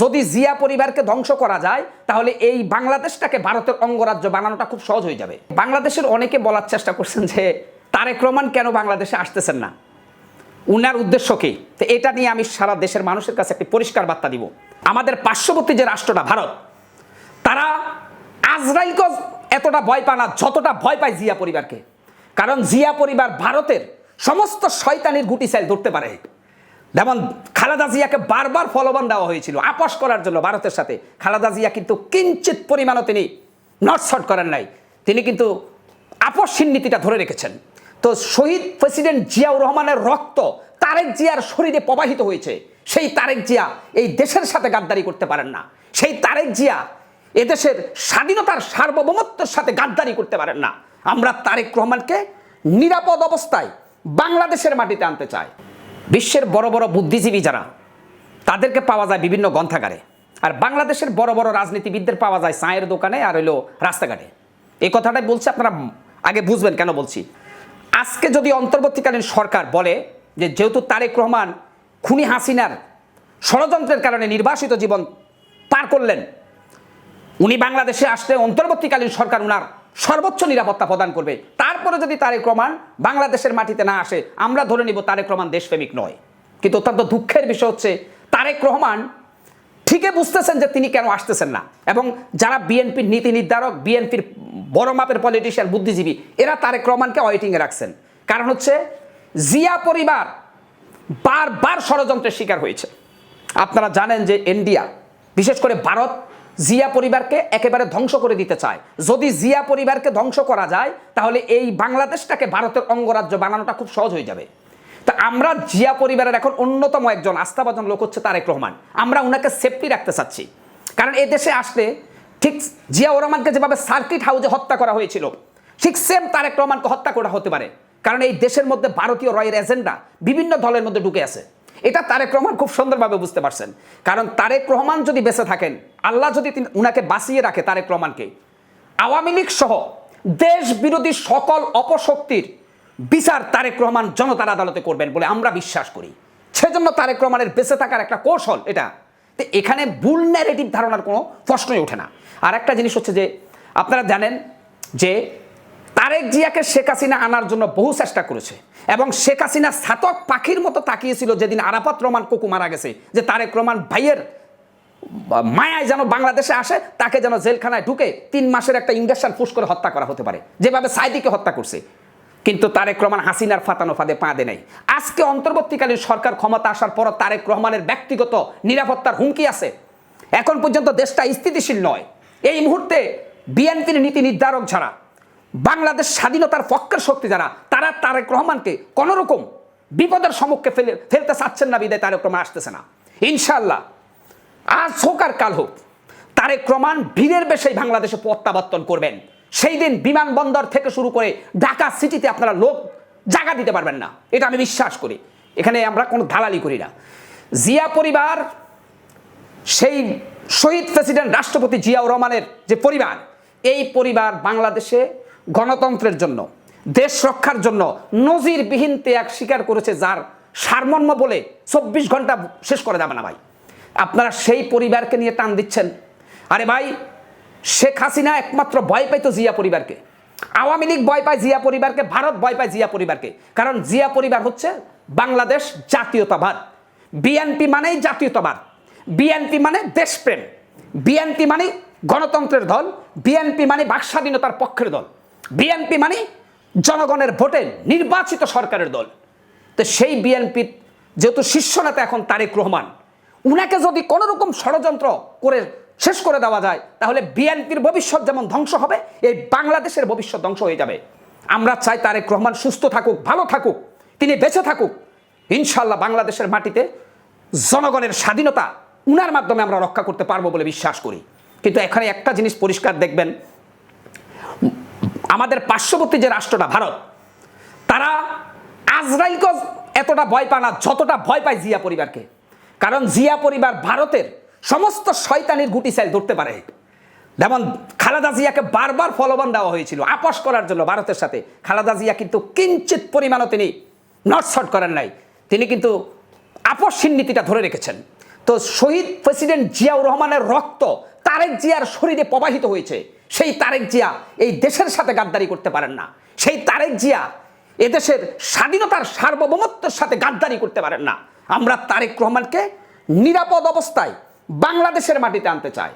যদি জিয়া পরিবারকে ধ্বংস করা যায়, তাহলে এই বাংলাদেশটাকে ভারতের অঙ্গরাজ্য বানানোটা খুব সহজ হয়ে যাবে। বাংলাদেশের অনেকে বলার চেষ্টা করছেন যে, তারেক রহমান কেন বাংলাদেশে আসতেছেন না? উনার উদ্দেশ্য কি? তো এটা নিয়ে আমি সারা দেশের মানুষের কাছে একটি পরিষ্কার বার্তা দিব। আমাদের পার্শ্ববর্তী যে রাষ্ট্রটা, ভারত, তারা আজরাইলকে এতটা ভয় পায় না, যতটা ভয় পায় জিয়া পরিবারকে। কারণ জিয়া পরিবার ভারতের সমস্ত শয়তানির গুটি সাইল ধরতে পারে। যেমন খালেদা জিয়াকে বারবার ফলবান দেওয়া হয়েছিল, আপোষ করার জন্য ভারতের সাথে। খালাদা জিয়া কিন্তু কিঞ্চিত পরিমাণও তিনি নটশট করেন নাই। তিনি কিন্তু আপসহীন নীতিটা ধরে রেখেছেন। তো শহীদ প্রেসিডেন্ট জিয়াউর রহমানের রক্ত তারেক জিয়ার শরীরে প্রবাহিত হয়েছে। সেই তারেক জিয়া এই দেশের সাথে গাদ্দারি করতে পারেন না। সেই তারেক জিয়া এদেশের স্বাধীনতার সার্বভৌমত্বের সাথে গাদ্দারি করতে পারেন না। আমরা তারেক রহমানকে নিরাপদ অবস্থায় বাংলাদেশের মাটিতে আনতে চাই। বিশ্বের বড় বড় বুদ্ধিজীবী যারা, তাদেরকে পাওয়া যায় বিভিন্ন গ্রন্থাগারে। আর বাংলাদেশের বড় বড় রাজনীতিবিদদের পাওয়া যায় চায়ের দোকানে আর হইল রাস্তাঘাটে। এই কথাটাই বলছি, আপনারা আগে বুঝবেন কেন বলছি। আজকে যদি অন্তর্বর্তীকালীন সরকার বলে যে, যেহেতু তারেক রহমান, খুনি হাসিনার ষড়যন্ত্রের কারণে নির্বাসিত জীবন পার করলেন, উনি বাংলাদেশে আসলে অন্তর্বর্তীকালীন সরকার উনার সর্বোচ্চ নিরাপত্তা প্রদান করবে তারপরে যদি তারেক রহমান বাংলাদেশের মাটিতে না আসে, আমরা ধরে নিব তারেক রহমান দেশপ্রেমিক নয়। কিন্তু অত্যন্ত দুঃখের বিষয় হচ্ছে, তারেক রহমান ঠিকই বুঝতেছেন যে তিনি কেন আসতেছেন না। এবং যারা বিএনপির নীতি নির্ধারক, বিএনপির বড় মাপের পলিটিশিয়ান বুদ্ধিজীবী, এরা তারেক রহমানকে ওয়েটিংয়ে রাখছেন। কারণ হচ্ছে, জিয়া পরিবার বারবার ষড়যন্ত্রের শিকার হয়েছে। আপনারা জানেন যে ইন্ডিয়া বিশেষ করে ভারত জিয়া পরিবারকে একেবারে ধ্বংস করে দিতে চায়। যদি জিয়া পরিবারকে ধ্বংস করা যায়, তাহলে এই বাংলাদেশটাকে ভারতের অঙ্গরাজ্য বানানোটা খুব সহজ হয়ে যাবে। তা আমরা জিয়া পরিবারের এখন অন্যতম একজন আস্থাভাজন লোক হচ্ছে তারেক রহমান। আমরা ওনাকে সেফটি রাখতে চাচ্ছি। কারণ এ দেশে আসলে ঠিক জিয়াউর রহমানকে যেভাবে সার্কিট হাউজে হত্যা করা হয়েছিল, ঠিক সেম তারেক রহমানকে হত্যা করা হতে পারে। কারণ এই দেশের মধ্যে ভারতীয় রয়ের এজেন্ডা বিভিন্ন দলের মধ্যে ঢুকে আছে। এটা তারেক রহমান খুব সুন্দরভাবে বুঝতে পারছেন। কারণ তারেক রহমান যদি বেঁচে থাকেন আল্লাহ যদি তিনি উনাকে বাঁচিয়ে রাখে তারেক রহমানকে, আওয়ামী লীগ সহ দেশ বিরোধী সকল অপশক্তির বিচার তারেক রহমান জনতার আদালতে করবেন বলে আমরা বিশ্বাস করি। সেজন্য তারেক রহমানের বেঁচে থাকার একটা কৌশল এটা। তো এখানে ভুল ন্যারেটিভ ধারণার কোনো প্রশ্নই ওঠে না। আর একটা জিনিস হচ্ছে যে, আপনারা জানেন যে তারেক জিয়াকে শেখ হাসিনা আনার জন্য বহু চেষ্টা করেছে এবং শেখ হাসিনা ছাতক পাখির মতো তাকিয়েছিল যেদিন আরাফাত রহমান কুকু মারা গেছে, যে তারেক রহমান ভাইয়ের মায়ায় যেন বাংলাদেশে আসে, তাকে যেন জেলখানায় ঢুকে তিন মাসের একটা ইঞ্জেকশন ফুস করে হত্যা করা হতে পারে। যেভাবে সাইদিকে হত্যা করছে। কিন্তু তারেক রহমান হাসিনার ফাতানো ফাঁদে পা দে নাই। আজকে অন্তর্বর্তীকালীন সরকার ক্ষমতা আসার পর তারেক রহমানের ব্যক্তিগত নিরাপত্তার হুমকি আছে। এখন পর্যন্ত দেশটা স্থিতিশীল নয়। এই মুহূর্তে বিএনপির নীতি নির্ধারক ছাড়া বাংলাদেশ স্বাধীনতার পক্ষের শক্তি যারা, তারা তারেক রহমানকে কোনোরকম বিপদের সম্মুখে ফেলে ফেলতে চাচ্ছেন না বিদায় তারেক রহমান আসতেছে না। ইনশাল্লাহ আজ হোক আর কাল হোক, তারেক রহমান ভিড়ের বেশেই বাংলাদেশে প্রত্যাবর্তন করবেন। সেই দিন বিমানবন্দর থেকে শুরু করে ঢাকা সিটিতে আপনারা লোক জায়গা দিতে পারবেন না। এটা আমি বিশ্বাস করি। এখানে আমরা কোনো দালালি করি না। জিয়া পরিবার, সেই শহীদ প্রেসিডেন্ট রাষ্ট্রপতি জিয়াউর রহমানের যে পরিবার, এই পরিবার বাংলাদেশে গণতন্ত্রের জন্য, দেশ রক্ষার জন্য নজিরবিহীন ত্যাগ স্বীকার করেছে, যার সারমর্ম বলে চব্বিশ ঘণ্টা শেষ করে যাবে না ভাই। আপনারা সেই পরিবারকে নিয়ে টান দিচ্ছেন। আরে ভাই, শেখ হাসিনা একমাত্র ভয় পাইতো জিয়া পরিবারকে। আওয়ামী লীগ ভয় পায় জিয়া পরিবারকে, ভারত ভয় পায় জিয়া পরিবারকে। কারণ জিয়া পরিবার হচ্ছে বাংলাদেশ জাতীয়তাবাদ। বিএনপি মানেই জাতীয়তাবাদ। বিএনপি মানে দেশপ্রেম। বিএনপি মানে গণতন্ত্রের দল। বিএনপি মানে বাক স্বাধীনতার পক্ষের দল। বিএনপি মানে জনগণের ভোটে নির্বাচিত সরকারের দল। তো সেই বিএনপির যেহেতু শীর্ষ নেতা এখন তারেক রহমান উনাকে যদি কোনো রকম ষড়যন্ত্র করে শেষ করে দেওয়া যায়, তাহলে বিএনপির ভবিষ্যৎ যেমন ধ্বংস হবে, এই বাংলাদেশের ভবিষ্যৎ ধ্বংস হয়ে যাবে। আমরা চাই তারেক রহমান সুস্থ থাকুক, ভালো থাকুক, তিনি বেঁচে থাকুক। ইনশাল্লাহ বাংলাদেশের মাটিতে জনগণের স্বাধীনতা উনার মাধ্যমে আমরা রক্ষা করতে পারব বলে বিশ্বাস করি। কিন্তু এখানে একটা জিনিস পরিষ্কার দেখবেন, আমাদের পার্শ্ববর্তী যে রাষ্ট্রটা, ভারত, তারা আজরাইলকে এতটা ভয় পায় না, যতটা ভয় পায় জিয়া পরিবারকে। কারণ জিয়া পরিবার ভারতের সমস্ত শয়তানির গুটি সাইল ধরতে পারে। যেমন খালাদা জিয়াকে বারবার ফলবান দেওয়া হয়েছিল, আপোষ করার জন্য ভারতের সাথে। খালাদা জিয়া কিন্তু কিঞ্চিত পরিমাণও তিনি নটশট করেন নাই। তিনি কিন্তু আপসহীন নীতিটা ধরে রেখেছেন। তো শহীদ প্রেসিডেন্ট জিয়াউর রহমানের রক্ত তারেক জিয়ার শরীরে প্রবাহিত হয়েছে। সেই তারেক জিয়া এই দেশের সাথে গাদ্দারি করতে পারেন না। সেই তারেক জিয়া এদেশের স্বাধীনতার সার্বভৌমত্বের সাথে গাদ্দারি করতে পারেন না। আমরা তারেক রহমানকে নিরাপদ অবস্থায় বাংলাদেশের মাটিতে আনতে চাই।